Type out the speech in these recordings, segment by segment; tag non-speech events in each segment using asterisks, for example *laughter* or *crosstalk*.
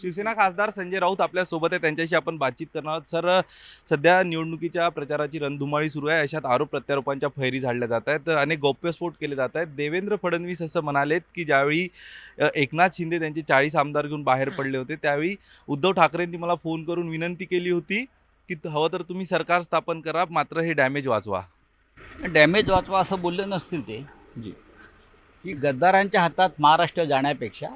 शिवसेना खासदार संजय राऊत आपल्यासोबत आहे. त्यांच्याशी आपण बातचीत करणार आहोत. सर सध्या निवडणुकीच्या प्रचाराची रणधुमाळी सुरू आहे. अशात आरोप प्रत्यारोपांच्या फैरी झाडल्या जात आहेत. अनेक गौप्यस्फोट केले जात आहेत. देवेंद्र फडणवीस असं म्हणालेत की ज्यावेळी एकनाथ शिंदे त्यांचे चाळीस आमदार घेऊन बाहेर पडले होते त्यावेळी उद्धव ठाकरेंनी मला फोन करून विनंती केली होती की हवं तर तुम्ही सरकार स्थापन करा मात्र हे डॅमेज वाचवा. डॅमेज वाचवा असं बोलले नसतील ते. जी. की गद्दारांच्या हातात महाराष्ट्र जाण्यापेक्षा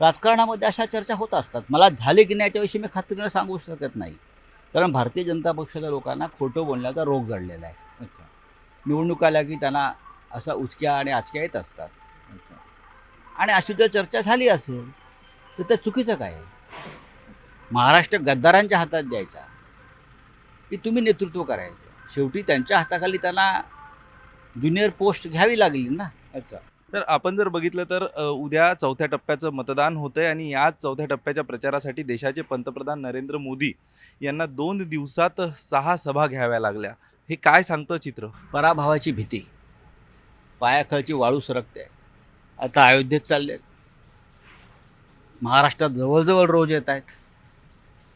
राजकारणामध्ये अशा चर्चा होत असतात. मला झाले की नाही याच्याविषयी मी खात्रीनं सांगू शकत नाही. कारण भारतीय जनता पक्षाच्या लोकांना खोटं बोलण्याचा रोग जडलेला आहे. निवडणूक आल्या की त्यांना असा उचक्या आणि आचक्या येत असतात. आणि अशी जर चर्चा झाली असेल तर त्या चुकीचं काय आहे? महाराष्ट्र गद्दारांच्या हातात द्यायचा. की तुम्ही नेतृत्व करायचं. शेवटी त्यांच्या हाताखाली त्यांना ज्युनियर पोस्ट घ्यावी लागली ना. अच्छा. तर आपण जर बघितलं तर उद्या चौथ्या टप्प्याचं मतदान होतंय आणि याच चौथ्या टप्प्याच्या प्रचारासाठी देशाचे पंतप्रधान नरेंद्र मोदी यांना दोन दिवसात सहा सभा घ्याव्या लागल्या. हे काय सांगतं चित्र? पराभवाची भीती. पायाखालची वाळू सरकते. आता अयोध्येत चालले महाराष्ट्रात जवळजवळ रोज येत आहेत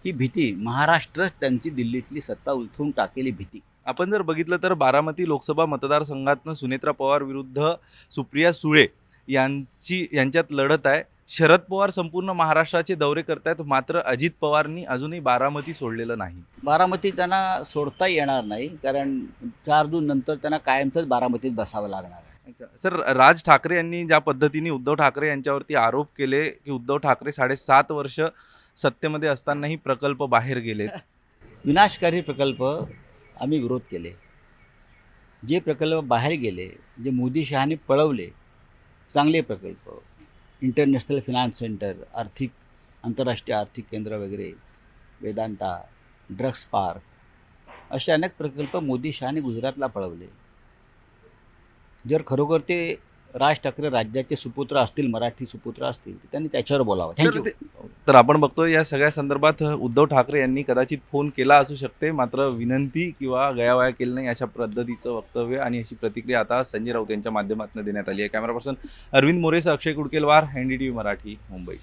ही भीती महाराष्ट्रच त्यांची दिल्लीतली सत्ता उलथून टाकेली भीती. आपण जर बघितलं तर बारामती लोकसभा मतदारसंघातनं सुनेत्रा पवार विरुद्ध सुप्रिया सुळे यांची यांच्यात लढत आहे. शरद पवार संपूर्ण महाराष्ट्राचे दौरे करतायत मात्र अजित पवारनी अजूनही बारामती सोडलेलं नाही. बारामती त्यांना सोडता येणार नाही कारण चार जून नंतर त्यांना कायमचंच बारामतीत बसावं लागणार आहे. सर राज ठाकरे यांनी ज्या पद्धतीने उद्धव ठाकरे यांच्यावरती आरोप केले की उद्धव ठाकरे साडेसात वर्ष सत्तेमध्ये असतानाही प्रकल्प बाहेर गेले *laughs* विनाशकारी प्रकल्प आम्ही विरोध केले. जे प्रकल्प बाहेर गेले जे मोदी शहाने पळवले चांगले प्रकल्प इंटरनॅशनल फिनान्स सेंटर आर्थिक आंतरराष्ट्रीय आर्थिक केंद्र वगैरे वेदांता ड्रग्स पार्क असे अनेक प्रकल्प मोदी शहाने गुजरातला पळवले. जर खरोखर ते राज ठाकरे राज्याचे सुपुत्र असतील मराठी सुपुत्र असतील त्यांनी त्याच्यावर बोलावं. तर थँक्यू तर आपण बघतो या सगळ्या संदर्भात उद्धव ठाकरे यांनी कदाचित फोन केला असू शकते मात्र विनंती किंवा गयावया केली नाही अशा पद्धतीचं वक्तव्य आणि अशी प्रतिक्रिया आता संजय राऊत यांच्या माध्यमातून देण्यात आली आहे. कॅमेरा पर्सन अरविंद मोरेस अक्षय कुडकेलवार एन टी मराठी मुंबई.